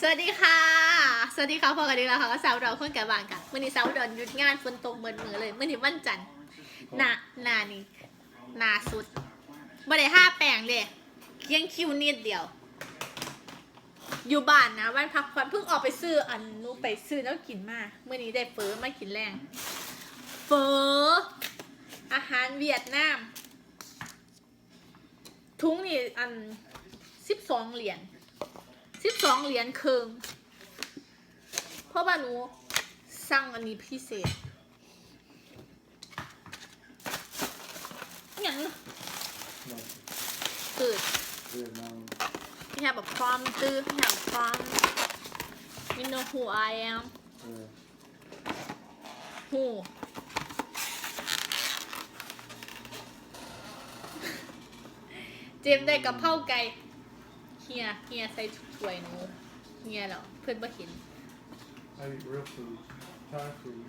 สวัสดีค่ะ สวัสดีค่ะพอกันดีแล้วค่ะก็สาวเราคนแก่บ้านค่ะมื่อนี้สาวเดินหยุดงานฝนตกเบิดมือเลยมื่อนี้วันจันทร์หนาหนานี่หนาสุดบ่ได้ห้าแปลงเด้เคียงคิวนิดเดียว อยู่บ้านนะวันพักผ่อนเพิ่งออกไปซื้ออันนู้ไปซื้อแล้วกินมาเมื่อนี้ได้เฟอมากินแรงเฟออาหารเวียดนาม ทุงนี่อันสิบสองเหรียญ สิบสองเหรียญครึ่งเพราะว่าหนูสั่งอันนี้พิเศษอย่างตื่น Vietnam. we have a prom ตื่น we have a prom you know who I am Yeah. who เจมได้กับเพราไก่ เฮียเฮียใส่ถ้วยหนูเฮียเหรอเพื่อนบ่เห็น I eat real food, Thai food.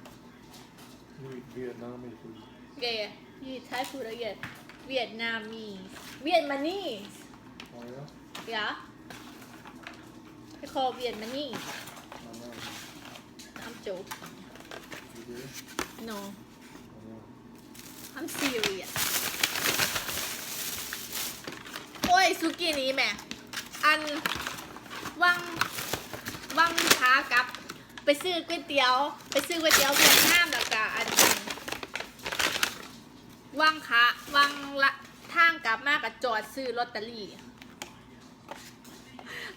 You eat Vietnamese food. เกย์ยี่ไทยฟูดเวียดเวียดนามีเวียดมานี่ Oh yeah? ยะไปคอเวียดมานี่ I know. I'm joking You do? no I know. I'm serious โอ้ย สุกี้นี้แหม่ อันวังวังขากลับ ไปซื้อก๋วยเตี๋ยว ไปซื้อก๋วยเตี๋ยวเวียดนามแล้วก็อันวังขาวังละทางกลับมากับจอดซื้อลอตเตอรี่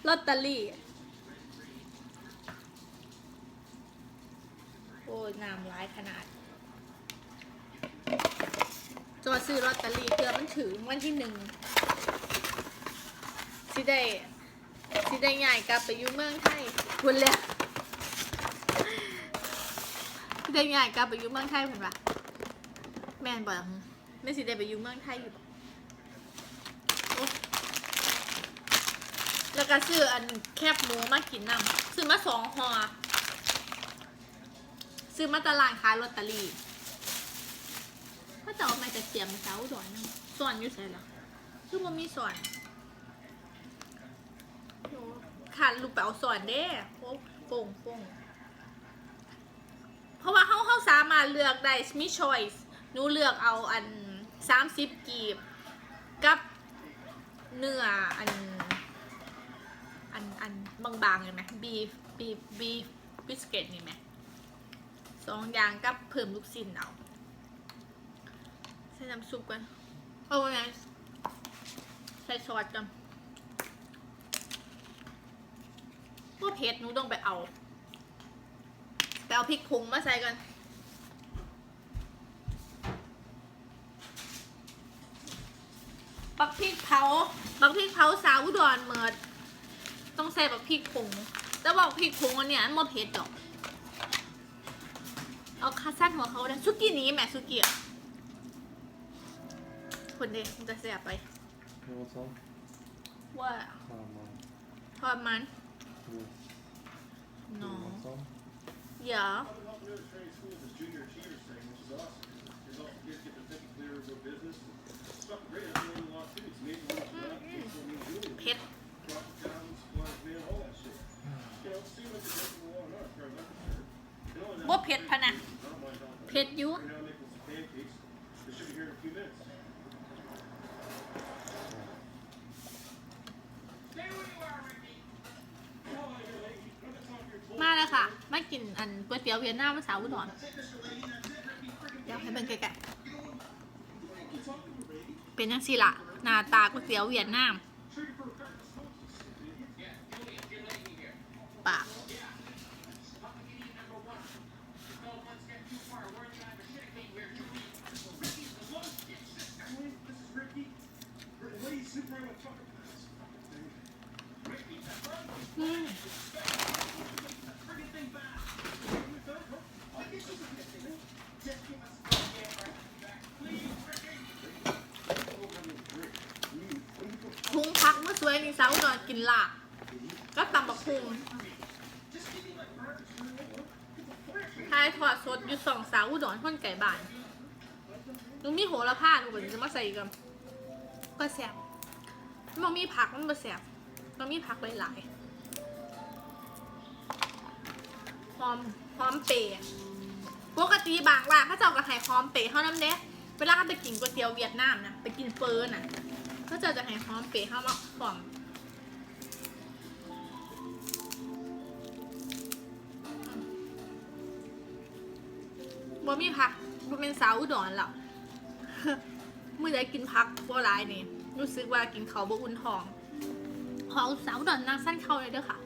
ลอตเตอรี่โอ้ยน้ำร้ายขนาด จอดซื้อลอตเตอรี่เพื่อมันถึงวันที่หนึ่ง สิได้สิได้ใหญ่กลับไปอยู่เมืองไทยคุณเลยสิได้ใหญ่กลับไปอยู่เมืองไทยคุณปะแม่นบอกไม่สิได้ไปอยู่เมืองไทยอยู่แล้วก็ซื้ออันแคบหมูมากินนำซื้อมาสองห่อซื้อมาตลาดขายลอตเตอรี่เขาจะเอามาจากเสียมเสาดอนนึงสอนอยู่ใส่หรอคือมันมีสอน ขาดลูกเป๋าสอนเด้โอ้โป่งโป่งเพราะว่าเขาเขาสามารถเลือกได้มี choice หนูเลือกเอาอันสามสิบกีบ กับเนื้ออัน อันอันบางๆเห็นไหม beef beef beef biscuit นี่ไหมสองอย่างกับเพิ่มลูกชิ้นเอาใส่น้ำซุปกันเอาไงใส่ซอสกัน ว่าเผ็ดหนูต้องไปเอาไปเอาพริกผงมาใส่กันปักพริกเผาปักพริกเผาสาวอุดรเมิดต้องใส่ปักพริกผงแต่บอกพริกผงอันเนี้ยมันบ่เผ็ดดอก เอาคาสั้นหัวเขาได้ซุกี้นี้แหม่ซุกี้อะคนเด็กมันจะเสียไป You want some? ว่า Um, uh, ทอดมัน yeah. You no want some? อย่าเผ็ดบ่เผ็ดพะนะเผ็ดอยู่ มาแล้วค่ะ มากินอันก๋วยเตี๋ยวเวียนนาภาษาอุดรเดี๋ยวให้เบิ่งแกลๆเป็นยังสิละหน้าตาก๋วยเตี๋ยวเวียนนาปาก อืมพุงพักเมื่อสวยนี่สาวหน่อย กินลาบก็ตำบักพุงทายถอดสดอยู่สองสาวอุดรคนไก่บ้านหนูมีโหระพาหนูก็จะมาใส่กันก็แซ่บมันมีผักมันมาแซ่บมันมีผักหลายๆหอมหอมเปย์ปกติบางร้านเขาเจ้าก็ให้หอมเปย์เท่านั้นเด้เวลาเขาไปกินก๋วยเตี๋ยวเวียดนามนะไปกินเฟอร์น่ะเขาเจ้าจะให้หอมเปย์เข้ามาหอม บ่มีผักบ่เป็นสาวอุดรหรอกมื่อได้กินพักบัวลายนี่รู้สึกว่ากินเขาวบอุ่นท้องขอสาวอุดอนนางสั้นเขาเลยเด้อค่ะ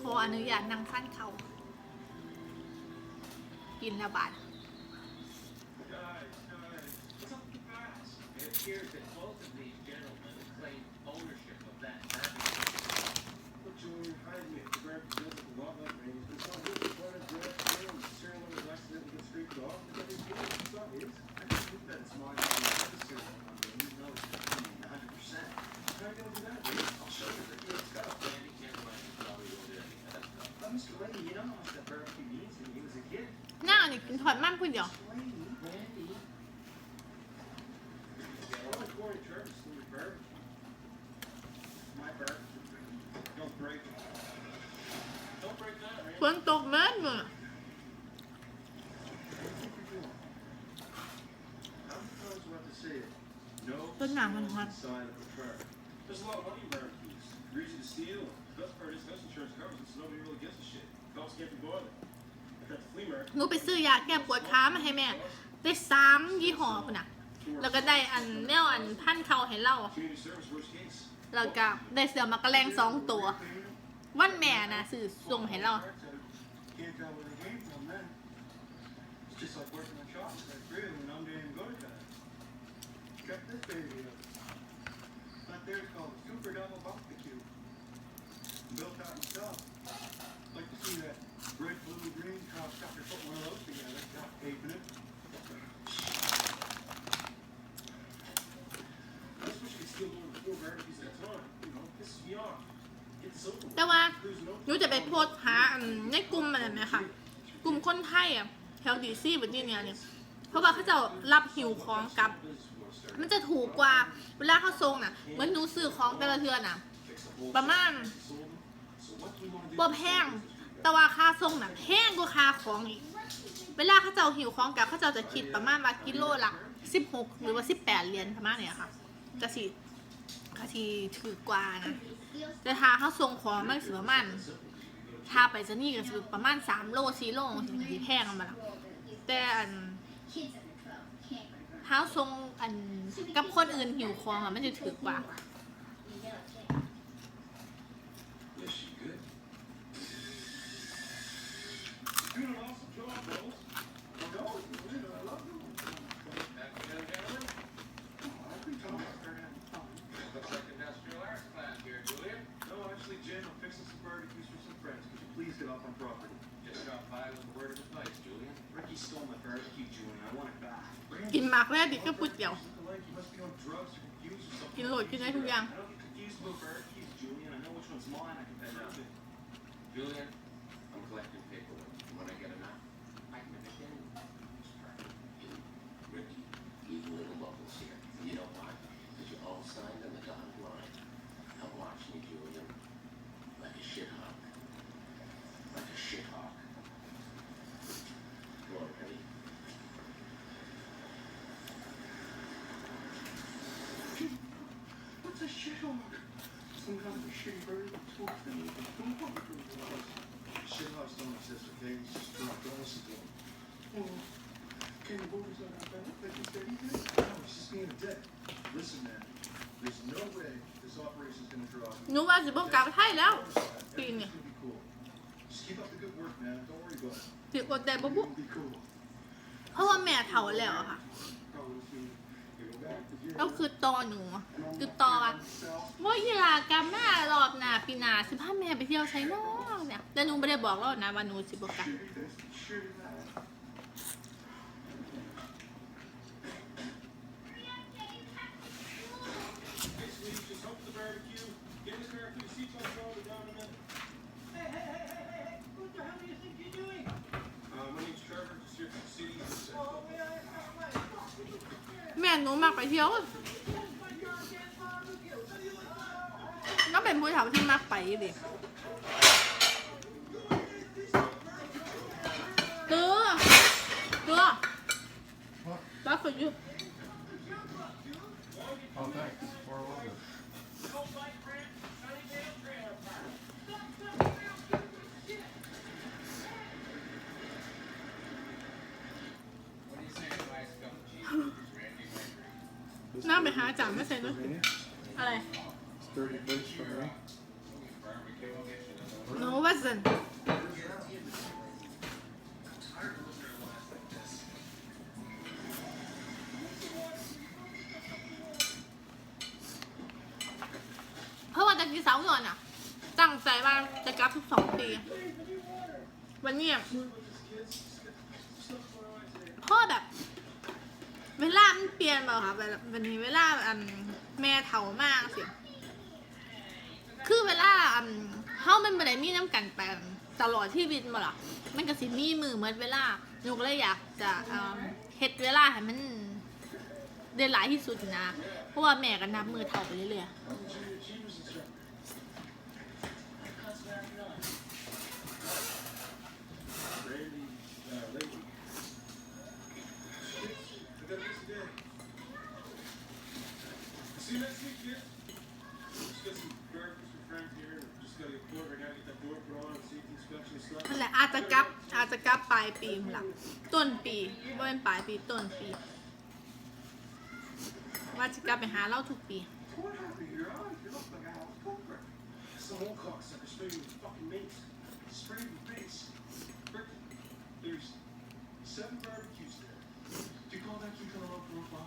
ขออนุญาตนางสั้นเขากินแล้วบาด Good night, smells Juan. inside of the car. There's a lot of money in barbecues. They're to steal. The best part is house insurance covers it, so nobody really gives a shit. Cops can't be bothered. หนูไปซื้อยาแก้ปวดขามาให้แม่ ได้สามยี่ห้อคุณน่ะ แล้วก็ได้อันแนวอันพันเขาให้เรา Community service, worst case. แล้วก็ได้เสือมากระแรงสองตัว วันแม่นะสื่อส่งให้เรา Can't tell where they came from then. It's just like working in shops. Like really, when I'm doing go to time. Check this baby out. That there's called a super double barbecue. Built out himself. Like to see that Red, blue, green, cop, got to put one of those together, got taping it. That's what you can steal over four varieties at a time, you know, piss me off. แต่ว่าหนูจะไปโพสหาในกลุ่มอะไรไหมคะกลุ่มคนไทยอะแถวดีซี่บวอร์เนียเนี่ยเพราะว่าเขาจะรับหิวของกับ มันจะถูกกว่าเวลาเขาทรงน่ะ เหมือนหนูซื้อของแต่ละเทือนอะ ประมาณบ่แพง แต่ว่าค่าส่งน่ะแพงกว่าค่าของอีก เวลาเขาเจ้าหิวของกลับเขาเจ้าจะคิดประมาณว่ากิโลละ16หรือว่า18เหรียญประมาณเนี้ยค่ะจะสิก็สิถือกว่านะแต่ถ้าเขาส่งของมันสิประมาณถ้าไปจะนี่ก็สิประมาณ3โล4โลถึงสิแพงมาละแต่อันถ้าส่งอันกับคนอื่นหิวของอะมันจะถือกว่า you please get off my property? Just dropped by with a word of advice, Julian. Ricky stole my barbecue, Julian. I want it back. กินหมากแรกดิก็พูดเดียว Like you must be on drugs or confused or something. กินโหลดกินได้ทุกอย่าง I don't get confused about barbecues, Julian. I know which one's mine. I can pay everything. Julian, I'm collecting Some kind of a shitty bird that's swooped in with a boom boom boom boom. Shithawks don't exist, okay? It's just dropped us ago. Oh, can the boys not have that? Like you said, he did? No, he's just being a dick. Listen, man. There's no way this operation's gonna draw. หนูว่าสิบ่กลับไทยแล้ว ปี Everything's นี้ gonna be cool. Just keep up the good work, man. Don't worry about it. สิอดแต่บ่บุ It'll be cool. เพราะว่าแม่เฒ่าแล้วอะค่ะ Probably ก็คือตอหนูคือตอว่าว่าอีลากลับมารอบหน้าปีหน้าสิพาแม่ไปเที่ยวไชน้องเนี่ยแต่หนูไม่ได้บอกแล้วนะว่าหนูสิบอกกัน นุ้มากไปเที่ยวก็เป็นผู้เฒ่าที่มากไปดิตื้อตื้อแล้วคือยุ All thanks. For orders. น่าไปหาจ่าไม่ใช่เนอะอะไร It's thirty plates for me. Barbecue will get you another โนวัสันเพราะว่าตะกี้สาวก่อนอะตั้งใจว่าจะกลับทุกสองปี วันเนี้ยพ่อแบบ เวลามันเปลี่ยนเปล่าคะแบบวันนี้เวลาอันแม่เฒ่ามากสิ คือเวลาอันเฮามันบ่ได้มีน้ำกันไปตลอดที่วิตบ่ล่ะมันก็สิมีมือเหมือนเวลาหนูก็เลยอยากจะเอิ่มเฮ็ดเวลาให้มันได้หลายที่สุดนะ เพราะว่าแม่ก็นับมือเท่าไปเรื่อย uh, lady. I got this today. See you next week, kid. Just got some breakfast with friends here. and Just gotta get bored right now. Get that door put on and safety inspection and stuff. ๆนั่นแหละ อาจจะกลับอาจจะกลับปลายปีพุ่นล่ะต้นปีบ่เป็นปลายปีต้นปี ว่าจะกลับไปหาเราทุกปี What happened to your eyes? You look like a house culprit. Some old cocksucker sprayed you with fucking mace. Sprayed with mace. Rick, There's seven barbecues there. Do you call that kid coming up from afar?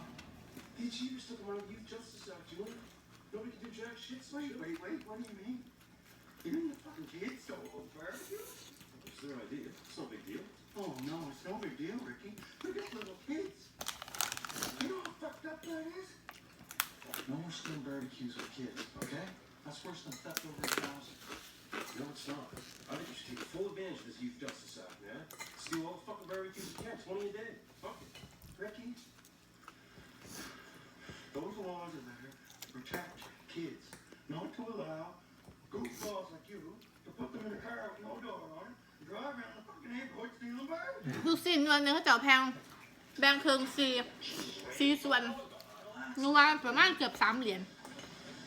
The achievers took him out of youth justice act, you know? Nobody can do jack shit. so Wait, wait, wait. What do you mean? You mean the fucking kids stole those barbecues? It's their idea. It's no big deal. Oh, no, it's no big deal, Ricky. Look at little kids. You know how fucked up that is? No more stealing barbecues with kids, okay? That's worse than theft over a thousand. No, it's not. I think you should take full advantage of this Youth Justice Act, man. Steal all the fucking barbecues you can, 20 a day. Fuck it. Ricky? Those laws are there to protect kids, not to allow goofballs like you to put them in a car with no door on it and drive around the fucking neighborhood stealing barbecues. ลูกศิษย์เงินเนี่ยเขาจะเอแพง แบ่งครึ่งสี่สี่ส่วนนูว่าประมาณเกือบสามเหรียญ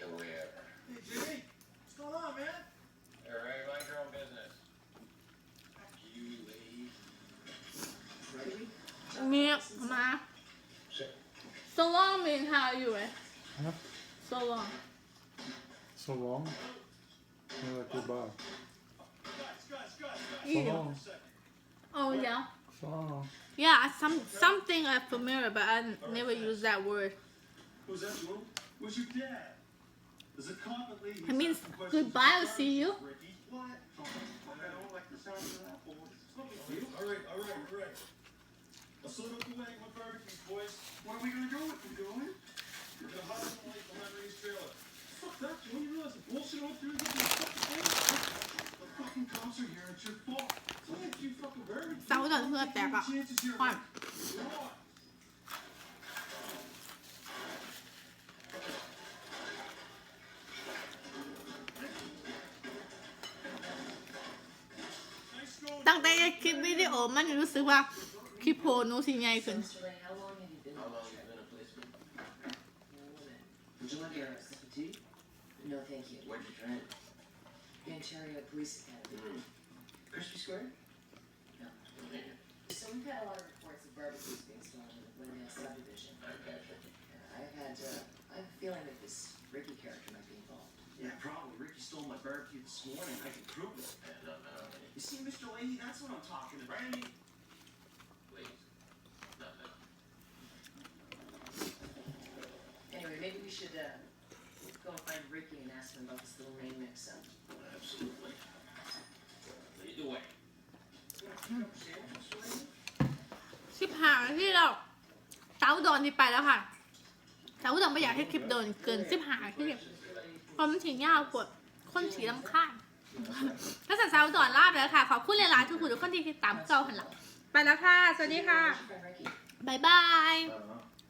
to live. Hey, Jimmy, what's going on, man? Everybody mind your own business. You lazy. Ready? Yeah, ma. So long man. how you eh? Huh? So long. So long? Yeah, like goodbye. So long. Oh yeah. So long. Yeah, some something I'm familiar, but I n- never use that word. Was that you? Was your dad? It means asking questions goodbye, about I'll see you. Ricky. What? Oh, I don't like the sound of that, boys. It's no big deal. All right, all right, all right. Let's load up the wagon with barbecues, boys. What are we gonna do with them, Joey? We're gonna hide them like behind Ray's trailer. Fuck that, Joey. You realize the bullshit went through getting the fucking thing? The fucking cops are here. It's your fault. It's only a few fucking barbecues. เสาเดินเรู้สึกว่าคลิปโพหนูสิใหญ่ขึ้น So, Mr. Leahy, how long have you been How in long this you been a policeman? Would you like a cup of tea? No, thank you. Where'd you train? Ontario Police Academy. Crispy Square? No. So we've had a lot of reports of barbecues being stolen in the Glendale subdivision. I gotcha. Uh, I've had, uh, I have a feeling that this Ricky character might be involved. Yeah, probably. Ricky stole my barbecue this morning. I can prove it. Yeah, no, no, no, You see, Mr. Leahy, that's what I'm talking about. We should, uh, go and find Ricky and ask him about this little name mix-up. Absolutely. Lead the way. สิบห้านาทีแล้วสาวอุดอนที่ไปแล้วค่ะสาวอุดอนไม่อยากให้คลิปโดนเกินสิบหาที่เพราะมันถียาวปวดคนสีลำคาญถ้าสัตว์สาวอุดอนลาบแล้วค่ะ ขอบคุณหลายๆทุกคนทุกคนที่ติดตามเก่าหันหลังไปแล้วค่ะ สวัสดีค่ะ Friend Ricky. บ๊ายบาย Uh-huh.